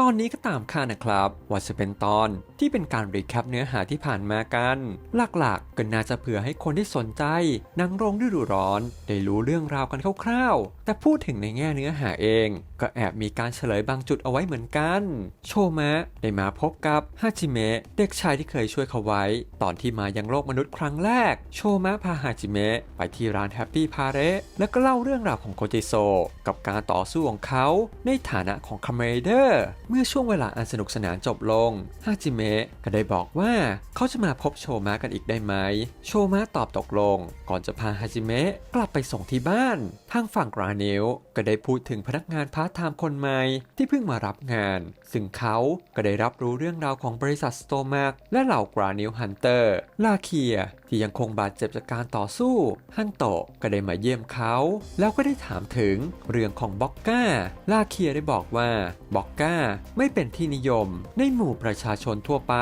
ตอนนี้ก็ตามคาดนะครับ ว่าจะเป็นตอนที่เป็นการรีแคปเนื้อหาที่ผ่านมากัน หลักๆก็น่าจะเผื่อให้คนที่สนใจนังโรงฤดูร้อน ได้รู้เรื่องราวกันคร่าวๆแต่พูดถึงในแง่เนื้อหาเอง ก็แอบมีการเฉลยบางจุดเอาไว้เหมือนกัน โชมะได้มาพบกับฮาจิเมะเด็กชายที่เคยช่วยเขาไว้ ตอนที่มายังโลกมนุษย์ครั้งแรก โชมะพาฮาจิเมะไปที่ร้านแฮปปี้พาเรแล้วก็เล่าเรื่องราวของโคจิโซ กับการต่อสู้ของเขาในฐานะของคาเมเดอร์เมื่อช่วงเวลาอันสนุกสนานจบลงฮาจิเมะก็ได้บอกว่าเขาจะมาพบโชมะกันอีกได้ไหม โชมะตอบตกลง ก่อนจะพาฮาจิเมะกลับไปส่งที่บ้านทางฝั่งกรานเนลก็ได้พูดถึงพนักงานพาร์ทไทม์คนใหม่ที่เพิ่งมารับงาน ซึ่งเขาก็ได้รับรู้เรื่องราวของบริษัทสโตมาร์และเหล่ากราเนลฮันเตอร์ลาเคีย ที่ยังคงบาดเจ็บจากการต่อสู้ ฮันโตะก็ได้มาเยี่ยมเขา แล้วก็ได้ถามถึงเรื่องของบ็อกก้าลาเคียได้บอกว่าบ็อกก้าไม่เป็นที่นิยม ในหมู่ประชาชนทั่วไป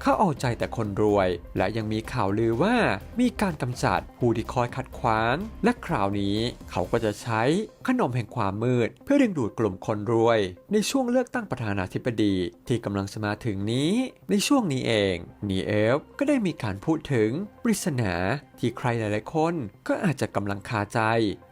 เขาเอาใจแต่คนรวย และยังมีข่าวลือว่ามีการกำจัดผู้ที่คอยขัดขวาง และคราวนี้เขาก็จะใช้い ขนมแห่งความมืด เพื่อดึงดูดกลุ่มคนรวย ในช่วงเลือกตั้งประธานาธิบดีที่กำลังจะมาถึงนี้ ในช่วงนี้เองนีเอฟก็ได้มีการพูดถึงปริศนาที่ใครหลายๆ คนก็อาจจะกำลังคาใจ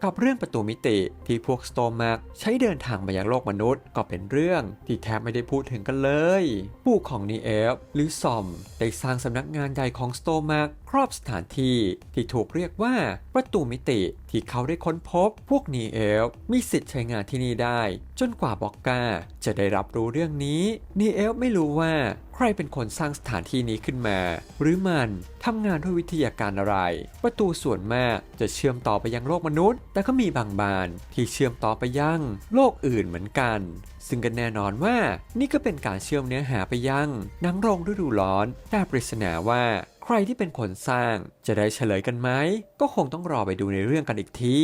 กับเรื่องประตูมิติที่พวกสโตมาร์กใช้เดินทางมายังโลกมนุษย์ ก็เป็นเรื่องที่แทบไม่ได้พูดถึงกันเลยปู่ของนีเอฟหรือซอมได้สร้างสำนักงานใหญ่ของสโตมาร์กครอบสถานที่ที่ถูกเรียกว่าประตูมิติที่เขาได้ค้นพบพวกนีเอฟมีสิทธิ์ใช้งานที่นี่ได้ จนกว่าบอกกาจะได้รับรู้เรื่องนี้นีเอฟไม่รู้ว่าใครเป็นคนสร้างสถานที่นี้ขึ้นมา หรือมันทำงานด้วยวิทยาการอะไร ประตูส่วนมากจะเชื่อมต่อไปยังโลกมนุษย์ แต่ก็มีบางบานที่เชื่อมต่อไปยังโลกอื่นเหมือนกัน ซึ่งก็แน่นอนว่านี่ก็เป็นการเชื่อมเนื้อหาไปยังหนังโรงฤดูร้อนแต่ปริศนาว่า ใครที่เป็นคนสร้างจะได้เฉลยกันไหม ก็คงต้องรอไปดูในเรื่องกันอีกที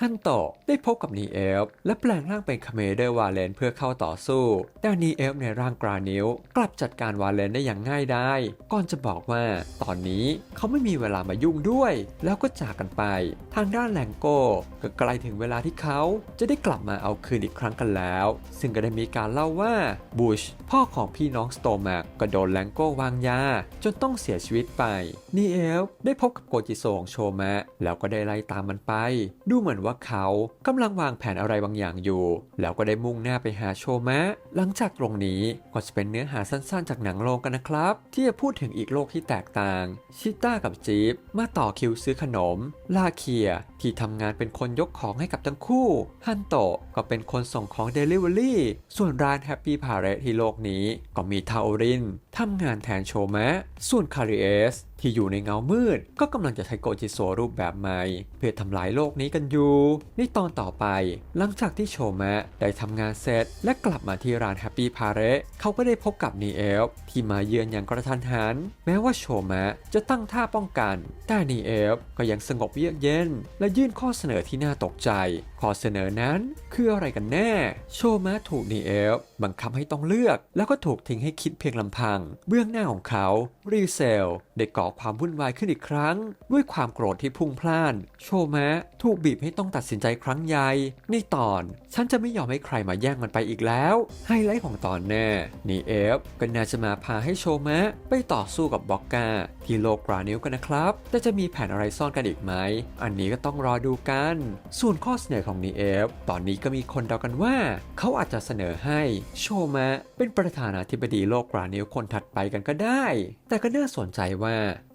ฮันโตะได้พบกับนีเอลและแปลงร่างเป็นคาเมเดอร์วาเลนเพื่อเข้าต่อสู้ แต่นีเอลในร่างกรานิวกลับจัดการวาเลนได้อย่างง่ายได้ก่อนจะบอกว่าตอนนี้เขาไม่มีเวลามายุ่งด้วย แล้วก็จากกันไป ทางด้านแลงโก้ก็ใกล้ถึงเวลาที่เขาจะได้กลับมาเอาคืนอีกครั้งกันแล้ว ซึ่งก็ได้มีการเล่าว่าบูชพ่อของพี่น้องสโตแมกก็โดนแลงโก้วางยา จนต้องเสียชีวิตไป นีเอลได้พบกับโกจิโซของโชมะ แล้วก็ได้ไล่ตามมันไป ดูเหมือนว่าเขากำลังวางแผนอะไรบางอย่างอยู่ แล้วก็ได้มุ่งหน้าไปหาโชมะ หลังจากตรงนี้ก็จะเป็นเนื้อหาสั้นๆ จากหนังโรงกันนะครับ ที่จะพูดถึงอีกโลกที่แตกต่าง ชิต้ากับจี๊บมาต่อคิวซื้อขนม ลาเคียที่ทำงานเป็นคนยกของให้กับทั้งคู่ฮันโตะก็เป็นคนส่งของ Delivery ส่วนร้านแฮปปี้พาเรที่โลกนี้ก็มีทาโอรินทำงานแทนโชมะ ส่วนคาริเอสที่อยู่ในเงามืด ก็กำลังจะใช้โกจิโซรูปแบบใหม่ เพื่อทำลายโลกนี้กันอยู่ ในตอนต่อไป หลังจากที่โชมะได้ทำงานเสร็จ และกลับมาที่ร้านแฮปปี้พาเรเขาก็ได้พบกับนีเอลที่มาเยือนอย่างกระทันหัน แม้ว่าโชมะจะตั้งท่าป้องกัน แต่นีเอลก็ยังสงบเยือกเย็น และยื่นข้อเสนอที่น่าตกใจ ข้อเสนอนั้นคืออะไรกันแน่ โชมะถูกนีเอลบังคับให้ต้องเลือก แล้วก็ถูกทิ้งให้คิดเพียงลำพัง เบื้องหน้าของเขารีเซลได้ก่อความวุ่นวายขึ้นอีกครั้ง ด้วยความโกรธที่พุ่งพล่าน โชมะถูกบีบให้ต้องตัดสินใจครั้งใหญ่ในตอน ฉันจะไม่ยอมให้ใครมาแย่งมันไปอีกแล้ว ไฮไลท์ของตอนแน่นีเอฟก็น่าจะมาพาให้โชมะไปต่อสู้กับบ็อกกาที่โลกกรานิวกันนะครับ แต่จะมีแผนอะไรซ่อนกันอีกไหม อันนี้ก็ต้องรอดูกัน ส่วนข้อเสนอของนีเอฟตอนนี้ก็มีคนเดากันว่า เขาอาจจะเสนอให้โชมะเป็นประธานาธิบดีโลกกรานิวคนถัดไปกันก็ได้ แต่ก็น่าสนใจว่า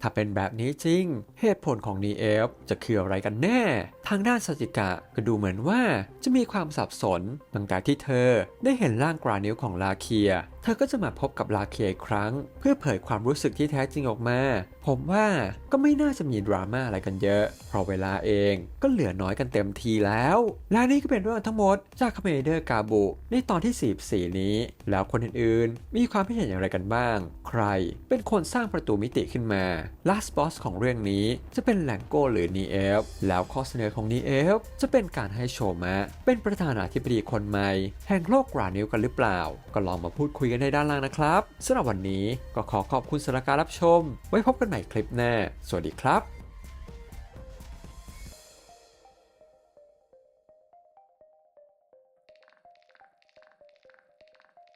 ถ้าเป็นแบบนี้จริง เหตุผลของนีเอฟจะคืออะไรกันแน่ ทางด้านสจิกะก็ดูเหมือนว่าจะมีความสับสนตั้งแต่ที่เธอได้เห็นร่างกรานิวของลาเคียเธอก็จะมาพบกับลาเคียอีกครั้ง เพื่อเผยความรู้สึกที่แท้จริงออกมา ผมว่าก็ไม่น่าจะมีดราม่าอะไรกันเยอะ เพราะเวลาเองก็เหลือน้อยกันเต็มทีแล้ว และนี่ก็เป็นเรื่องทั้งหมดจากคาเมเดอร์กาบุในตอนที่ 44 นี้ แล้วคนอื่นๆ มีความคิดเห็นอย่างไรกันบ้าง ใครเป็นคนสร้างประตูมิติขึ้นมา Last Boss ของเรื่องนี้จะเป็นแลงโก้หรือนีเอฟแล้วข้อเสนอของนีเอฟจะเป็นการให้โชมะ เป็นประธานาธิบดีคนใหม่ แห่งโลกกรานิวกันหรือเปล่า ก็ลองมาพูดคุยกันในด้านล่างนะครับสำหรับวันนี้ก็ขอขอบคุณสำหรับการรับชม ไว้พบกันใหม่คลิปหน้า สวัสดีครับ